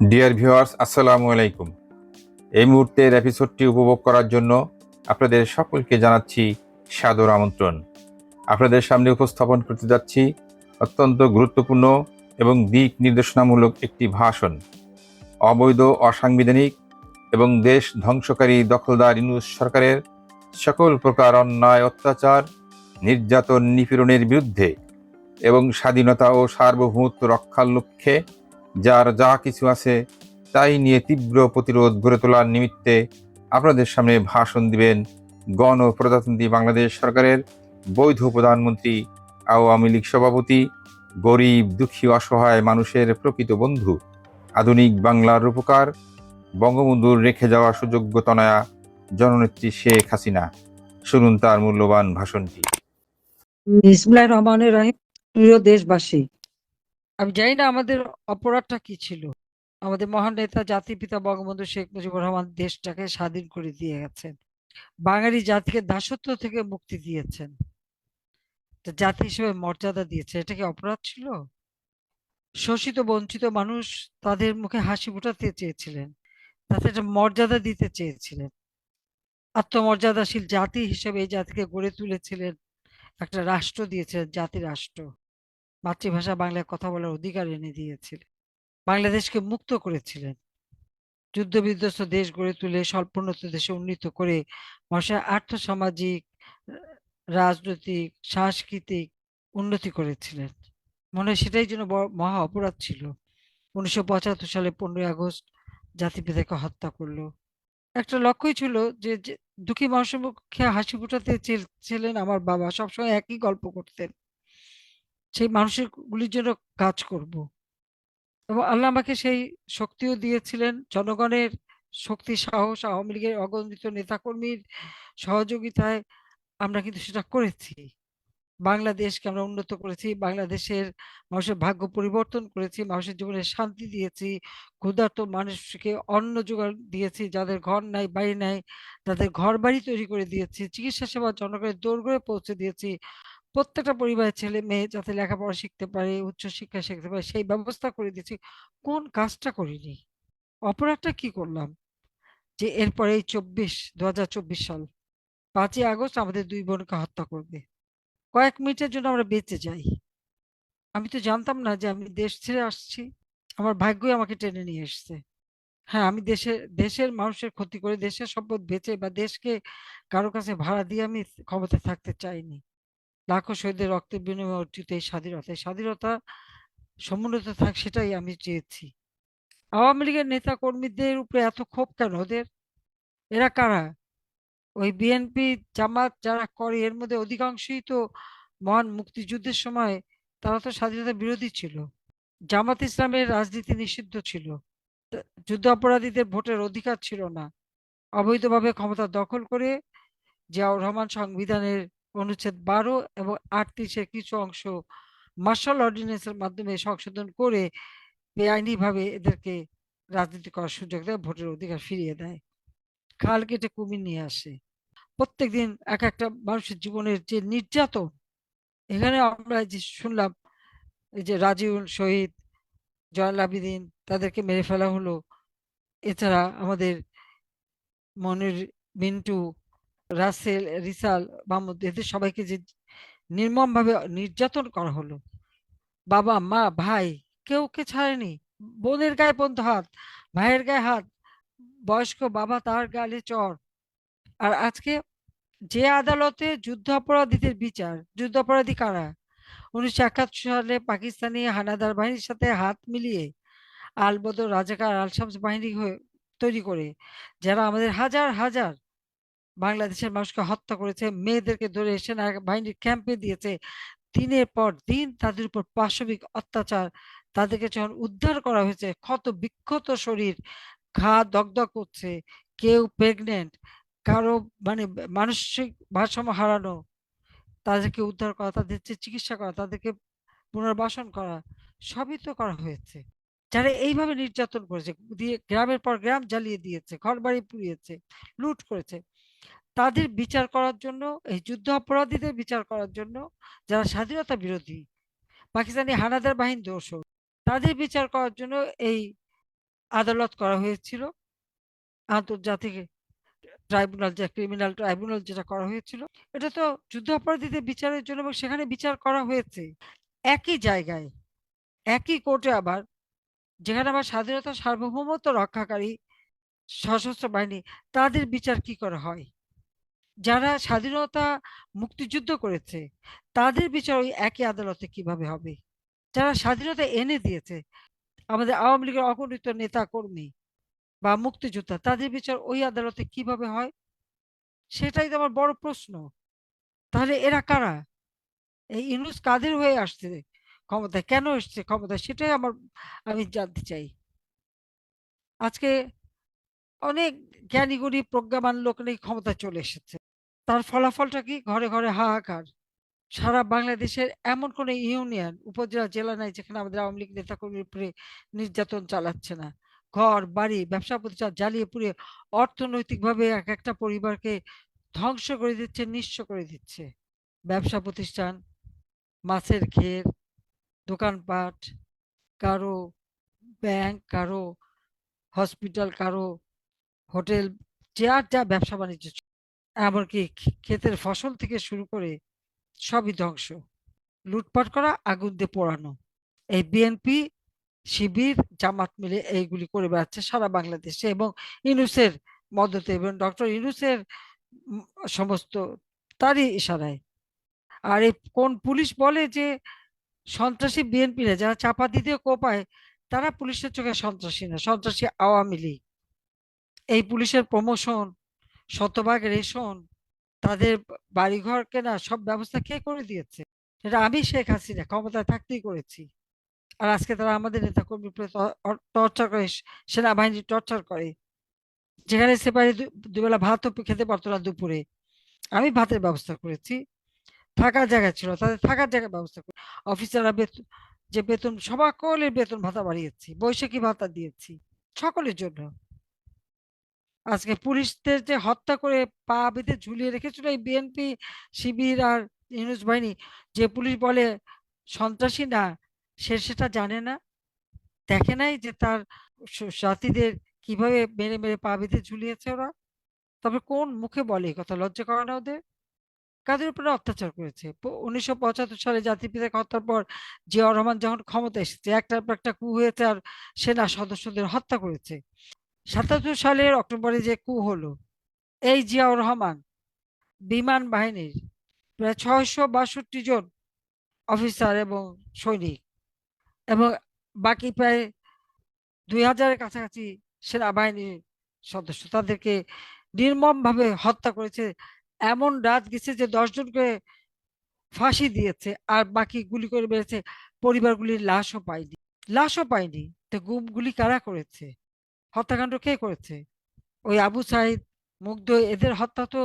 Dear viewers আসসালামু আলাইকুম এই মুহূর্তের এপিসোডটি উপভোগ করার জন্য আপনাদের সকলকে জানাচ্ছি সাদর আমন্ত্রণ। আপনাদের সামনে উপস্থাপন করতে যাচ্ছি অত্যন্ত গুরুত্বপূর্ণ এবং দিক নির্দেশনামূলক একটি ভাষণ। অবৈধ, অসাংবিধানিক এবং দেশ ধ্বংসকারী দখলদার ইউনুস সরকারের সকল প্রকার অন্যায়, অত্যাচার, নির্যাতন, নিপীড়নের বিরুদ্ধে এবং স্বাধীনতা ও সার্বভৌমত্ব রক্ষার লক্ষ্যে যার যা কিছু আছে তাই নিয়ে তীব্র প্রতিরোধ গড়ে তোলার নিমিত্তে আপনাদের সামনে ভাষণ দিবেন গণ প্রজাতন্ত্রী বাংলাদেশ সরকারের বৈধ প্রধানমন্ত্রী, আওয়ামী লীগ সভাপতি, গরিব, দুঃখী, অসহায় মানুষের প্রকৃত বন্ধু। আধুনিক বাংলার রূপকার, বঙ্গবন্ধুর রেখে যাওয়া সুযোগ্য তনয়া জননেত্রী শেখ হাসিনা। শুনুন তার মূল্যবান ভাষণটি। রহমানের রহিম প্রিয় দেশবাসী আমি জানি না আমাদের অপরাধটা কি ছিল। আমাদের মহান নেতা জাতির পিতা বঙ্গবন্ধু শেখ মুজিবুর রহমান দেশটাকে স্বাধীন করে দিয়ে গেছেন। বাঙালি জাতিকে দাসত্ব থেকে মুক্তি দিয়েছেন। জাতি হিসেবে মর্যাদা দিয়েছে এটা কি অপরাধ ছিল? শোষিত, বঞ্চিত মানুষ তাদের মুখে হাসি ফোটাতে চেয়েছিলেন। তাদের একটা মর্যাদা দিতে চেয়েছিলেন। আত্মমর্যাদাশীল জাতি হিসেবে এই জাতিকে গড়ে তুলেছিলেন। একটা রাষ্ট্র দিয়েছিলেন জাতি রাষ্ট্র মাতৃভাষা বাংলায় কথা বলার অধিকার এনে দিয়েছিলেন বাংলাদেশকে মুক্ত করেছিলেন। যুদ্ধ বিধ্বস্ত দেশ গড়ে তুলে স্বল্পোন্নত দেশে উন্নীত করে মানুষের আর্থসামাজিক, রাজনৈতিক, সাংস্কৃতিক উন্নতি করেছিলেন। মনে হয় সেটাই যেন মহা অপরাধ ছিল। উনিশশো পঁচাত্তর সালে পনেরোই আগস্ট জাতিপিতাকে হত্যা করল। একটা লক্ষ্যই ছিল যে দুঃখী মানুষের মুখে হাসি ফোটাতে ছিলেন আমার বাবা। সবসময় একই গল্প করতেন। সেই মানুষের গুলির জন্য কাজ করব। এবং আল্লাহ আমাকে সেই শক্তিও দিয়েছিলেন। জনগণের শক্তি, সাহস, আওয়ামী লীগের অগণিত নেতাকর্মীর সহযোগিতায় আমরা কিন্তু সেটা করেছি। বাংলাদেশকে আমরা উন্নত করেছি, বাংলাদেশের মানুষের ভাগ্য পরিবর্তন করেছি, মানুষের জীবনে শান্তি দিয়েছি, ক্ষুধার্ত মানুষকে অন্ন জোগান দিয়েছি, যাদের ঘর নাই, বাড়ি নাই, তাদের ঘর বাড়ি তৈরি করে দিয়েছি, চিকিৎসা সেবা জনগণের দৌড় পৌঁছে দিয়েছি। প্রত্যেকটা পরিবারের ছেলে মেয়ে যাতে লেখাপড়া শিখতে পারে উচ্চ শিক্ষা শিখতে পারে, সেই ব্যবস্থা করে দিয়েছি। কোন কাজটা করিনি। অপরাধটা কি করলাম? যে এরপরে এই চব্বিশ দু সাল পাঁচই আগস্ট আমাদের দুই বোনকে হত্যা করবে। কয়েক মিনিটের জন্য আমরা বেঁচে যাই। আমি তো জানতাম না যে আমি দেশ ছেড়ে আসছি। আমার ভাগ্যই আমাকে টেনে নিয়ে এসছে। হ্যাঁ আমি দেশের দেশের মানুষের ক্ষতি করে দেশের সম্পদ বেচে বা দেশকে কারও কাছে ভাড়া দিয়ে আমি ক্ষমতায় থাকতে চাইনি। লাখো শহীদের রক্তের বিনিময়ে অর্জিত এই স্বাধীনতা এই স্বাধীনতা সমুন্নত থাক সেটাই আমি চেয়েছি। আওয়ামী লীগের নেতা কর্মীদের উপরে এত ক্ষোভ কেন ওদের? এরা কারা? ওই বিএনপি, জামাত যারা করে, এর মধ্যে অধিকাংশই তো মহান মুক্তিযুদ্ধের সময় তারা তো স্বাধীনতা বিরোধী ছিল। জামাত ইসলামের রাজনীতি নিষিদ্ধ ছিল। যুদ্ধ অপরাধীদের ভোটের অধিকার ছিল না। অবৈধভাবে ক্ষমতা দখল করে জিয়াউর রহমান সংবিধানের অনুচ্ছেদ বারো এবং আটত্রিশের কিছু অংশ মার্শাল অর্ডিন্যান্সের মাধ্যমে সংশোধন করে বেআইনিভাবে এদেরকে রাজনীতি করার সুযোগ দেয়, ভোটের অধিকার ফিরিয়ে দেয়। খাল কেটে কুমির নিয়ে আসে। প্রত্যেকদিন এক একটা মানুষের জীবনের যে নির্যাতন, এখানে আমরা যে শুনলাম, এই যে রাজিউল শহীদ জয়নাল আবিদিন, তাদেরকে মেরে ফেলা হলো। এছাড়া আমাদের মনির মিন্টু রাসেল, রিসাল, মাহমুদ, এদের সবাইকে যে নির্মমভাবে নির্যাতন করা হলো। বাবা, মা, ভাই, কেউ কে ছাড়েনি। বোনের গায়ে পর্যন্ত হাত, ভাইয়ের গায়ে হাত, বয়স্ক বাবা তার গালে চর। আর আজকে যে আদালতে যুদ্ধ অপরাধীদের বিচার যুদ্ধ অপরাধী কারা? উনিশশো একাত্তর সালে পাকিস্তানি হানাদার বাহিনীর সাথে হাত মিলিয়ে আলবদর রাজাকার আল শামস বাহিনী হয়ে তৈরি করে, যারা আমাদের হাজার হাজার বাংলাদেশের মানুষকে হত্যা করেছে, মেয়েদেরকে ধরে সেনা বাহিনীর ক্যাম্পে দিয়েছে। দিনের পর দিন তাদের উপর পাশবিক অত্যাচার। তাদেরকে যখন উদ্ধার করা হয়েছে, ক্ষত বিক্ষত শরীর, ঘা দগদগ করছে, কেউ প্রেগনেন্ট কারও মানে মানসিক ভারসাম্য হারানো, তাদেরকে উদ্ধার করা, তাদের চিকিৎসা করা, তাদেরকে পুনর্বাসন করা, সবই তো করা হয়েছে। যারা এইভাবে নির্যাতন করেছে, দিয়ে গ্রামের পর গ্রাম জ্বালিয়ে দিয়েছে ঘর বাড়ি পুড়িয়েছে, লুট করেছে তাদের বিচার করার জন্য, এই যুদ্ধ অপরাধীদের বিচার করার জন্য যারা স্বাধীনতা বিরোধী, পাকিস্তানি হানাদার বাহিনী দোষ তাদের বিচার করার জন্য এই আদালত করা হয়েছিল। আন্তর্জাতিক ট্রাইব্যুনাল, যে ক্রিমিনাল ট্রাইব্যুনাল যেটা করা হয়েছিল, এটা তো যুদ্ধাপরাধীদের বিচারের জন্য এবং সেখানে বিচার করা হয়েছে। একই জায়গায়, একই কোর্টে আবার, যেখানে আবার স্বাধীনতা সার্বভৌমত্ব রক্ষাকারী সশস্ত্র বাহিনী, তাদের বিচার কি করে হয়? যারা স্বাধীনতা মুক্তিযুদ্ধ করেছে, তাদের বিচার ওই একই আদালতে কীভাবে হবে? যারা স্বাধীনতা এনে দিয়েছে, আমাদের আওয়ামী লীগের অগণিত নেতা কর্মী বা মুক্তিযোদ্ধা, তাদের বিচার ওই আদালতে কীভাবে হয়? সেটাই তো আমার বড় প্রশ্ন। তাহলে এরা কারা? এই ইউনুস কাদের হয়ে আসছে? ক্ষমতায় কেন এসছে ক্ষমতায়? সেটাই আমার, আমি জানতে চাই। আজকে অনেক জ্ঞানী গুণী প্রজ্ঞাবান লোক নেই ক্ষমতা চলে এসেছে। তার ফলাফলটা কি? ঘরে ঘরে হাহাকার। সারা বাংলাদেশের এমন কোন ইউনিয়ন, উপজেলা, জেলা নাই যেখানে আমাদের আওয়ামী লীগ নেতাকর্মীর উপরে নির্যাতন চালাচ্ছে না। ঘর, বাড়ি, ব্যবসা প্রতিষ্ঠান জ্বালিয়ে পুড়িয়ে অর্থনৈতিকভাবে এক একটা পরিবারকে ধ্বংস করে দিচ্ছে, নিঃস্ব করে দিচ্ছে। ব্যবসা প্রতিষ্ঠান, মাছের ঘের দোকানপাট, কারও ব্যাংক, কারও হসপিটাল, কারও হোটেল যার যা ব্যবসা বাণিজ্য এমনকি ক্ষেতের ফসল থেকে শুরু করে সবই ধ্বংস। লুটপাট করা, আগুন দিয়ে পোড়ানো। এই বিএনপি, শিবির, জামাত মিলে এইগুলি করে বেড়াচ্ছে সারা বাংলাদেশে এবং ইনুসের মদতে এবং ডক্টর ইনুসের সমস্ত তারই ইশারায়। আর এই কোন পুলিশ বলে যে সন্ত্রাসী বিএনপিরা যারা চাপা দিতে কোপায়, তারা পুলিশের চোখে সন্ত্রাসী না, সন্ত্রাসী আওয়ামী লীগ। এই পুলিশের প্রমোশন শতভাগ রেশন তাদের বাড়িঘর কেনা সব ব্যবস্থা কে করে দিয়েছে? এটা আমি শেখ হাসিনা, ক্ষমতায় থাকতেই করেছি। আর আজকে তারা আমাদের নেতা কর্মী টর্চার করে, সেনাবাহিনী টর্চার করে। যেখানে সেপারি দুবেলা ভাত খেতে পারতো না দুপুরে। আমি ভাতের ব্যবস্থা করেছি। থাকার জায়গা ছিল, তাদের থাকার জায়গার ব্যবস্থা করে, অফিসাররা বেতন যে বেতন সকলের বেতন ভাতা বাড়িয়েছি, বৈশাখী ভাতা দিয়েছি, সকলের জন্য। আজকে পুলিশদের যে হত্যা করে পা বেঁধে ঝুলিয়ে রেখেছিল এই বিএনপি শিবির আর ইউনুস বাহিনী, যে পুলিশ বলে সন্ত্রাসী না, সে সেটা জানে না। দেখে নাই যে তার সাথীদের কীভাবে মেরে মেরে পা বেঁধে ঝুলিয়েছে ওরা। তবে কোন মুখে বলে কথা? লজ্জা করে না ওদের? কাদের উপরে অত্যাচার করেছে? উনিশশো পঁচাত্তর সালে জাতির পিতাকে হত্যার পর জিয়াউর রহমান যখন ক্ষমতা এসেছে, একটার পর একটা কু হয়েছে আর সেনা সদস্যদের হত্যা করেছে। সাতাত্তর সালের অক্টোবরে যে কু হলো, এই জিয়াউর রহমান বিমান বাহিনীর প্রায় ছয়শো বাষট্টি জন অফিসার এবং সৈনিক এবং বাকি প্রায় দুই হাজারের কাছাকাছি সেনাবাহিনীর সদস্য। তাদেরকে নির্মমভাবে হত্যা করেছে, এমন রাত গেছে যে দশজনকে ফাঁসি দিয়েছে আর বাকি গুলি করে মেরেছে। পরিবারগুলির লাশও পায়নি। লাশও পায়নি। তো গুমগুলি কারা করেছে? হত্যাকাণ্ড কে করেছে? ওই আবু সাইদ, মুগ্ধ, এদের হত্যা তো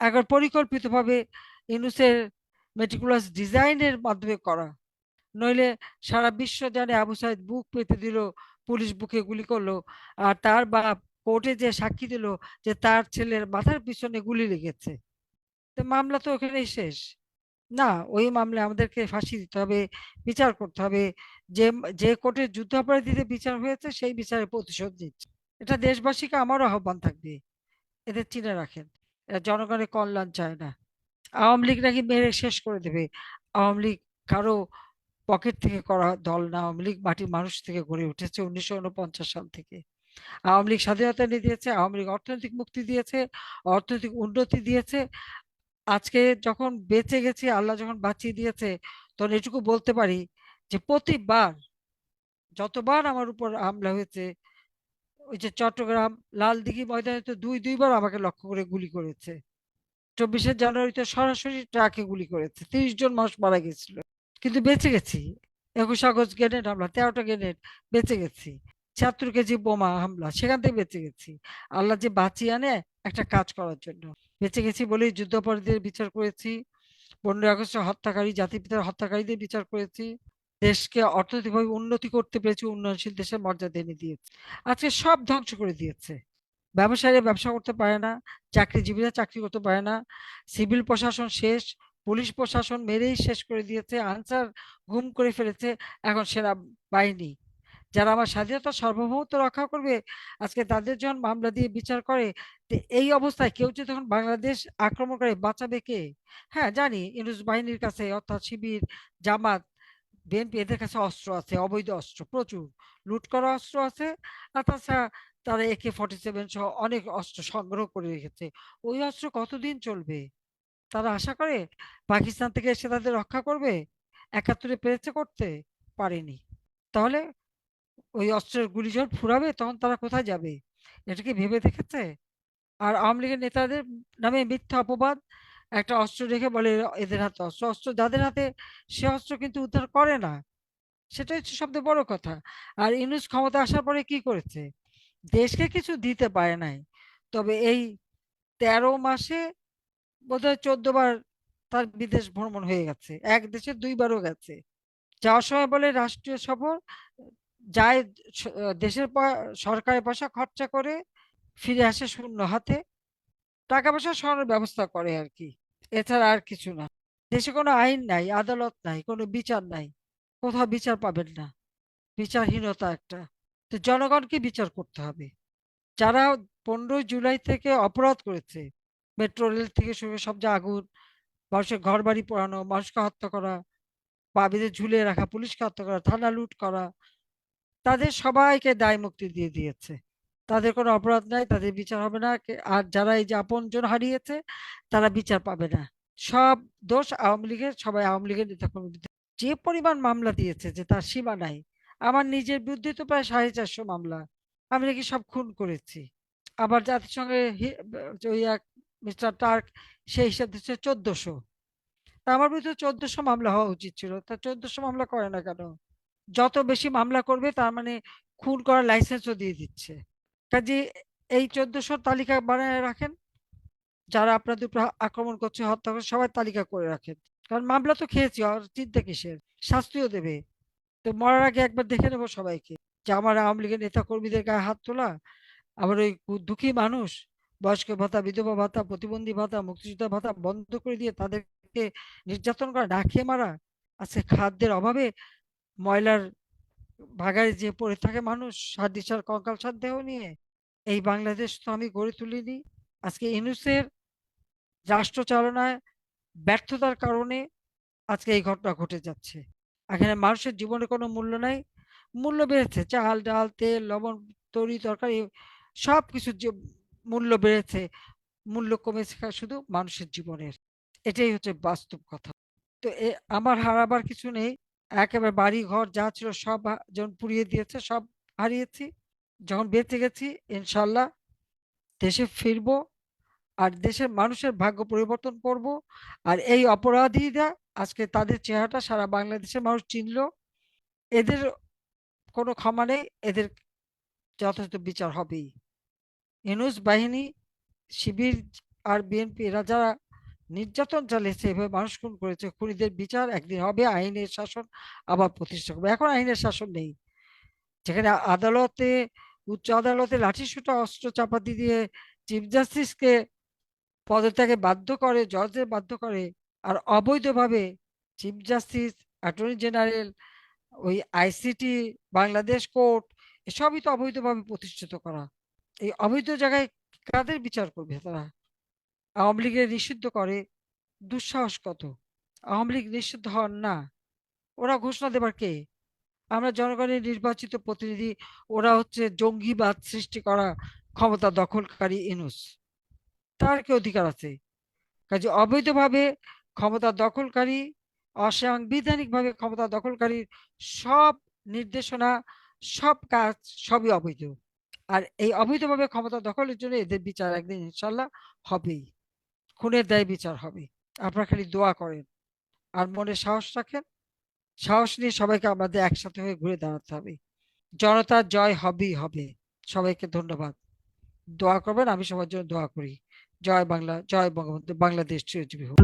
একবার পরিকল্পিতভাবে ইনুসের মেটিকুলাস ডিজাইনের মাধ্যমে করা। নইলে সারা বিশ্ব জানে আবু সাইদ বুক পেতে দিল, পুলিশ বুকে গুলি করল, আর তার বাপ কোর্টে যে সাক্ষী দিল যে তার ছেলের মাথার পিছনে গুলি লেগেছে। তো মামলা তো ওখানেই শেষ। না, ওই মামলায় আমাদেরকে ফাঁসি দিতে হবে, বিচার করতে হবে। যে যে কোর্টে যুদ্ধাপরাধীদের বিচার হয়েছে, সেই বিচারে প্রতিশোধ নিচ্ছে। এটা দেশবাসীকে আমারও আহ্বান থাকবে, এদের চিনে রাখেন। এরা জনগণের কল্যাণ চায় না। আওয়ামী লীগ নাকি মেরে শেষ করে দেবে। আওয়ামী লীগ কারও পকেট থেকে করা দল না। আওয়ামী লীগ মাটির মানুষ থেকে গড়ে উঠেছে উনিশশো উনপঞ্চাশ সাল থেকে। আওয়ামী লীগ স্বাধীনতা এনে দিয়েছে, আওয়ামী লীগ অর্থনৈতিক মুক্তি দিয়েছে, অর্থনৈতিক উন্নতি দিয়েছে। আজকে যখন বেঁচে গেছি, আল্লাহ যখন বাঁচিয়ে দিয়েছে, তখন এটুকু বলতে পারি যে প্রতিবার যতবার আমার উপর হামলা হয়েছে, ওই যে চট্টগ্রাম লালদিঘি ময়দানে তো দুই, দুইবার আমাকে লক্ষ্য করে গুলি করেছে। চব্বিশে জানুয়ারিতে সরাসরি ট্রাকে গুলি করেছে, তিরিশ জন মানুষ মারা গেছিল। কিন্তু বেঁচে গেছি। একুশ আগস্ট গ্রেনেড হামলা, তেরোটা গ্রেনেড, বেঁচে গেছি। ছিয়াত্তর কেজি বোমা হামলা, সেখান থেকে বেঁচে গেছি। আল্লাহ যে বাঁচিয়ে আনে একটা কাজ করার জন্য। বেঁচে গেছি বলেই যুদ্ধাপরাধীদের বিচার করেছি। পনেরোই আগস্টে হত্যাকারী, জাতিপিতার হত্যাকারীদের বিচার করেছি। দেশকে অর্থনৈতিকভাবে উন্নতি করতে পেরেছি, উন্নয়নশীল দেশের মর্যাদা এনে দিয়েছে। আজকে সব ধ্বংস করে দিয়েছে। ব্যবসায়ীরা ব্যবসা করতে পারে না, চাকরিজীবীরা চাকরি করতে পারে না। সিভিল প্রশাসন শেষ, পুলিশ প্রশাসন মেরেই শেষ করে দিয়েছে। আনসার গুম করে ফেলেছে। এখন সেনা বাহিনী। যারা আমার স্বাধীনতা সার্বভৌমত্ব রক্ষা করবে, আজকে তাদের যখন মামলা দিয়ে বিচার করে এই অবস্থায় কেউ যদি তখন বাংলাদেশ আক্রমণ করে বাঁচাবে কে? হ্যাঁ জানি। ইউনুস বাহিনীর কাছে অর্থাৎ শিবির, জামাত, বিএনপি এদের কাছে অস্ত্র আছে, অবৈধ অস্ত্র, প্রচুর। লুট করা অস্ত্র আছে, আর তাছাড়া তারা একে ফর্টি সেভেন সহ অনেক অস্ত্র সংগ্রহ করে রেখেছে। ওই অস্ত্র কতদিন চলবে? তারা আশা করে পাকিস্তান থেকে এসে তাদের রক্ষা করবে? একাত্তরে পেরেছে করতে? পারেনি। তাহলে ওই অস্ত্রের গুলি যখন ফুরাবে, তখন তারা কোথায় যাবে? এটা কি ভেবে দেখেছে? আর আওয়ামী লীগের নেতাদের নামে মিথ্যা অপবাদ, একটা অস্ত্র রেখে বলে এদের হাতে অস্ত্র। অস্ত্র যাদের হাতে, সে অস্ত্র কিন্তু উদ্ধার করে না। সেটা হচ্ছে সবচেয়ে বড় কথা। আর ইউনুস ক্ষমতা আসার পরে কি করেছে? দেশকে কিছু দিতে পারে নাই। তবে এই তেরো মাসে বোধহয় চোদ্দ বার তার বিদেশ ভ্রমণ হয়ে গেছে। এক দেশে দুইবারও গেছে। যাওয়ার সময় বলে রাষ্ট্রীয় সফর যায় দেশের সরকারের পয়সা খরচা করে ফিরে আসে শূন্য হাতে। টাকা পয়সা সরানোর ব্যবস্থা করে আর কি। এছাড়া আর কিছু না। দেশে কোনো আইন নাই, আদালত নাই, কোনো বিচার নাই। কোথাও বিচার পাবেন না। বিচারহীনতা একটা। তো জনগণকে বিচার করতে হবে। যারা পনেরোই জুলাই থেকে অপরাধ করেছে, মেট্রো রেল থেকে শুরু সব যে আগুন, মানুষের ঘর বাড়ি পোড়ানো, মানুষকে হত্যা করা বেঁধে ঝুলিয়ে রাখা, পুলিশকে হত্যা করা, থানা লুট করা তাদের সবাইকে দায় মুক্তি দিয়ে দিয়েছে। তাদের কোনো অপরাধ নাই, তাদের বিচার হবে না। আর যারা এই যে আপনজন হারিয়েছে, তারা বিচার পাবে না। সব দোষ আওয়ামী লীগের, সবাই আওয়ামী লীগের নেতাকর্মী যে পরিমাণ মামলা দিয়েছে যে তার সীমা নাই, আমার নিজের বিরুদ্ধে তো প্রায় সাড়ে চারশো মামলা। আমি নাকি সব খুন করেছি। আবার জাতিসংঘের হি- ওই এক মিস্টার টার্ক, সেই হিসাব দিচ্ছে চোদ্দশো। তা আমার বিরুদ্ধে চোদ্দশো মামলা হওয়া উচিত ছিল। তা চোদ্দশো মামলা করে না কেন? যত বেশি মামলা করবে, তার মানে খুন করার লাইসেন্সও দিয়ে দিচ্ছে। কাজে এই চোদ্দশো তালিকা বানায় রাখেন, যারা আপনাদের উপর আক্রমণ করছে, হত্যা করছে সবাই তালিকা করে রাখেন। কারণ মামলা তো খেয়েছি, আর চিন্তা কিসের? শাস্তিও দেবে। তো মরার আগে একবার দেখে নেব সবাইকে যে আমার আওয়ামী লীগের নেতা কর্মীদের গায়ে হাত তোলা, আবার ওই দুঃখী মানুষ, বয়স্ক ভাতা, বিধবা ভাতা, প্রতিবন্ধী ভাতা, মুক্তিযোদ্ধা ভাতা বন্ধ করে দিয়ে তাদেরকে নির্যাতন করা না খেয়ে মারা, আজকে খাদ্যের অভাবে ময়লার ভাগায় যে পড়ে থাকে মানুষ সার কঙ্কাল সার দেহ নিয়ে, এই বাংলাদেশ তো আমি গড়ে তুলিনি। আজকে ইনুসের রাষ্ট্র চালনায় ব্যর্থতার কারণে আজকে এই ঘটনা ঘটে যাচ্ছে। এখানে মানুষের জীবনে কোনো মূল্য নাই। মূল্য বেড়েছে। চাল, ডাল, তেল, লবণ, তরি, তরকারি, সব কিছুর যে মূল্য বেড়েছে, মূল্য কমেছে শুধু মানুষের জীবনের। এটাই হচ্ছে বাস্তব কথা। তো আমার হারাবার কিছু নেই। একেবারে বাড়ি ঘর যা ছিল সব যখন পুড়িয়ে দিয়েছে, সব হারিয়েছি। যখন বেঁচে গেছি, ইনশাল্লাহ দেশে ফিরবো আর দেশের মানুষের ভাগ্য পরিবর্তন করব। আর এই অপরাধীরা আজকে তাদের চেহারাটা সারা বাংলাদেশের মানুষ চিনল। এদের কোনো ক্ষমা নেই, এদের যথাযথ বিচার হবেই। ইউনুস বাহিনী, শিবির আর বিএনপি এরা যারা নির্যাতন চালিয়েছে, এভাবে মানুষ খুন করেছে। খুনিদের বিচার একদিন হবে, আইনের শাসন আবার প্রতিষ্ঠা করবে। এখন আইনের শাসন নেই। যেখানে আদালতে, উচ্চ আদালতে লাঠিসোঁটা অস্ত্র চাপাতি দিয়ে চিফ জাস্টিসকে পদত্যাগে বাধ্য করে জজদের বাধ্য করে আর অবৈধভাবে চিফ জাস্টিস, অ্যাটর্নি জেনারেল, ওই আইসিটি, বাংলাদেশ কোর্ট, এসবই তো অবৈধভাবে প্রতিষ্ঠিত করা। এই অবৈধ জায়গায় কাদের বিচার করবে তারা? আওয়ামী লীগের নিষিদ্ধ করে, দুঃসাহস কত? আওয়ামী লীগ নিষিদ্ধ হন না। ওরা ঘোষণা দেবার কে? আমরা জনগণের নির্বাচিত প্রতিনিধি, ওরা হচ্ছে জঙ্গিবাদ সৃষ্টি করা ক্ষমতা দখলকারী ইনুস। তার কি অধিকার আছে? কাজে অবৈধভাবে ক্ষমতা দখলকারী, অসাংবিধানিকভাবে ক্ষমতা দখলকারীর সব নির্দেশনা, সব কাজ সবই অবৈধ। আর এই অবৈধভাবে ক্ষমতা দখলের জন্য এদের বিচার একদিন ইনশাল্লাহ হবেই। খুনের দায় বিচার হবে। আপনারা খালি দোয়া করেন। আর মনে সাহস রাখেন। সাহস নিয়ে সবাইকে আমাদের একসাথে হয়ে ঘুরে দাঁড়াতে হবে। জনতার জয় হবেই হবে। সবাইকে ধন্যবাদ। দোয়া করবেন, আমি সবার জন্য দোয়া করি। জয় বাংলা, জয় বঙ্গবন্ধু, বাংলাদেশ চিরজীবী হোক।